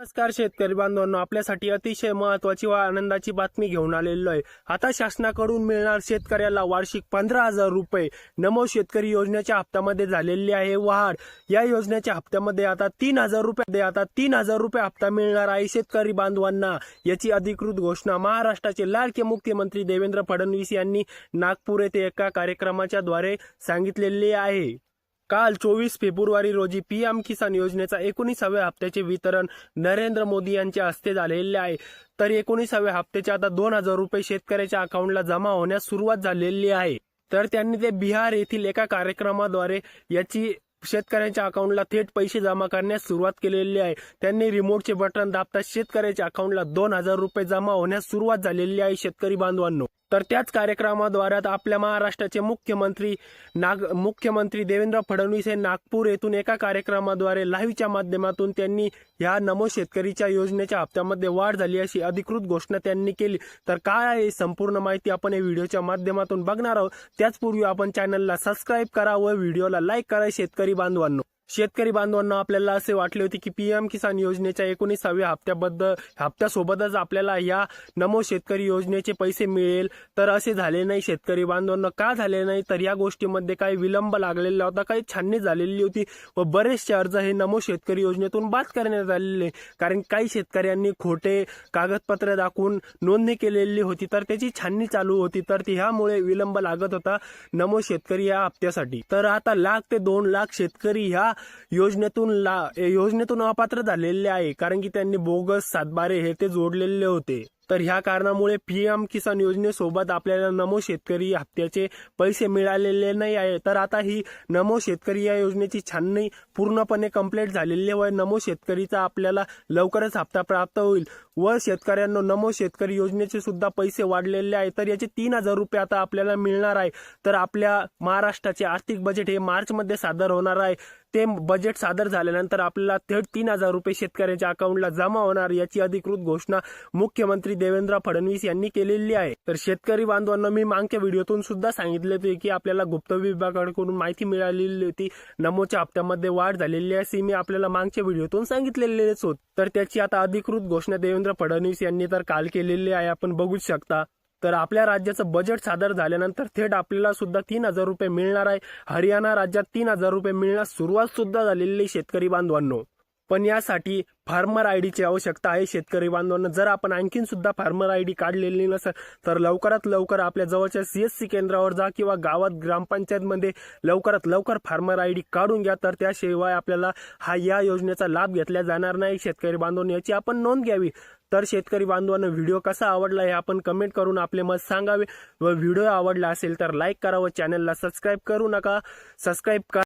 नमस्कार शेतकरी बांधवांनो आपल्यासाठी अतिशय महत्वाची व आनंदाची बातमी घेऊन आलेलो आहे. आता शासनाकडून मिळणार शेतकऱ्याला वार्षिक पंधरा हजार रुपये नमो शेतकरी योजनेच्या हप्त्यामध्ये झालेली आहे वाढ. या योजनेच्या हप्त्यामध्ये आता तीन हजार रुपये आता तीन हजार रुपये हप्ता मिळणार आहे शेतकरी बांधवांना. याची अधिकृत घोषणा महाराष्ट्राचे लाडके मुख्यमंत्री देवेंद्र फडणवीस यांनी नागपूर येथे एका कार्यक्रमाच्या द्वारे सांगितलेली आहे. काल चोवीस फेब्रुवारी रोजी पीएम किसान योजनेचा एकोणीसाव्या हप्त्याचे वितरण नरेंद्र मोदी यांच्या हस्ते झालेले आहे. तर एकोणीसाव्या हप्त्याचे आता दोन हजार रुपये शेतकऱ्याच्या अकाउंटला जमा होण्यास सुरुवात झालेली आहे. तर त्यांनी ते बिहार येथील एका कार्यक्रमाद्वारे याची शेतकऱ्यांच्या अकाउंटला थेट पैसे जमा करण्यास सुरुवात केलेली आहे. त्यांनी रिमोटचे बटन दाबता शेतकऱ्याच्या अकाउंटला दोन हजार रुपये जमा होण्यास सुरुवात झालेली आहे शेतकरी बांधवांनो. तर त्याच कार्यक्रमाद्वारे आपल्या महाराष्ट्राचे मुख्यमंत्री नाग मुख्यमंत्री देवेंद्र फडणवीस हे नागपूर येथून एका कार्यक्रमाद्वारे लाईव्हच्या माध्यमातून त्यांनी ह्या नमो शेतकरीच्या योजनेच्या हप्त्यामध्ये वाढ झाली अशी अधिकृत घोषणा त्यांनी केली. तर काय आहे संपूर्ण माहिती आपण या व्हिडिओच्या माध्यमातून बघणार आहोत. त्याचपूर्वी आपण चॅनलला सबस्क्राईब करा व व्हिडिओला लाईक करा शेतकरी बांधवांनो. शेतकरी बांधवांना आपल्याला असे वाटले होते की पीएम किसान योजनेच्या एकोणीसाव्या हप्त्याबद्दल हप्त्यासोबतच आपल्याला या नमो शेतकरी योजनेचे पैसे मिळेल. तर असे झाले नाही. शेतकरी बांधवांना का झाले नाही? तर या गोष्टीमध्ये काही विलंब लागलेला होता काही छाननी झालेली होती व बरेचसे अर्ज हे नमो शेतकरी योजनेतून बाद करण्यात आलेले. कारण काही शेतकऱ्यांनी खोटे कागदपत्र दाखवून नोंदणी केलेली होती तर त्याची छाननी चालू होती तर ह्यामुळे विलंब लागत होता नमो शेतकरी या हप्त्यासाठी. तर आता लाख ते दोन लाख शेतकरी ह्या योजनेतून ला योजनेतून अपात्र झालेले आहे कारण की त्यांनी बोगस सातबारे हे ते जोडलेले होते. तर ह्या कारणामुळे पीएम किसान योजनेसोबत आपल्याला नमो शेतकरी हप्त्याचे पैसे मिळालेले नाही आहे. तर आता ही नमो शेतकरी या योजनेची छाननी पूर्णपणे कंप्लीट झालेली व नमो शेतकरीचा आपल्याला लवकरच हप्ता प्राप्त होईल. व शेतकऱ्यांना नमो शेतकरी योजनेचे सुद्धा पैसे वाढलेले आहे. तर याचे तीन हजार रुपये आता आपल्याला मिळणार आहे. तर आपल्या महाराष्ट्राचे आर्थिक बजेट हे मार्चमध्ये सादर होणार आहे. ते बजेट सादर झाल्यानंतर आपल्याला थेट तीन हजार रुपये शेतकऱ्यांच्या अकाउंटला जमा होणार याची अधिकृत घोषणा मुख्यमंत्री देवेंद्र फडणवीस यांनी केलेली आहे. तर शेतकरी बांधवांना मी मागच्या व्हिडिओतून सुद्धा सांगितले होते की आपल्याला गुप्त विभागाकडून माहिती मिळालेली होती. नमोच्या हप्त्यामध्ये वाढ झालेली आहे असे मी आपल्याला मागच्या व्हिडिओतून सांगितलेलेच होत. तर त्याची आता अधिकृत घोषणा देवेंद्र फडणवीस यांनी तर काल केलेली आहे आपण बघू शकता. तर आपल्या राज्याचं बजेट सादर झाल्यानंतर थेट आपल्याला सुद्धा तीन हजार रुपये मिळणार आहे. हरियाणा राज्यात तीन हजार रुपये मिळण्यास सुरुवात सुद्धा झालेली आहे शेतकरी बांधवांनो. पण यासाठी फार्मर आय डीची आवश्यकता आहे. शेतकरी बांधवांना जर आपण आणखीन सुद्धा फार्मर आय डी काढलेली नसेल तर लवकरात लवकर आपल्या जवळच्या सीएससी केंद्रावर जा किंवा गावात ग्रामपंचायतमध्ये लवकरात लवकर फार्मर आय डी काढून घ्या. तर त्याशिवाय आपल्याला हा या योजनेचा लाभ घेतला जाणार नाही. शेतकरी बांधवांनी याची आपण नोंद घ्यावी. तर शेतकरी बांधवांना व्हिडिओ कसा आवडला हे आपण कमेंट करून आपले मत सांगावे व व्हिडिओ आवडला असेल तर लाईक करा व चॅनलला सबस्क्राईब करू नका. सबस्क्राईब करा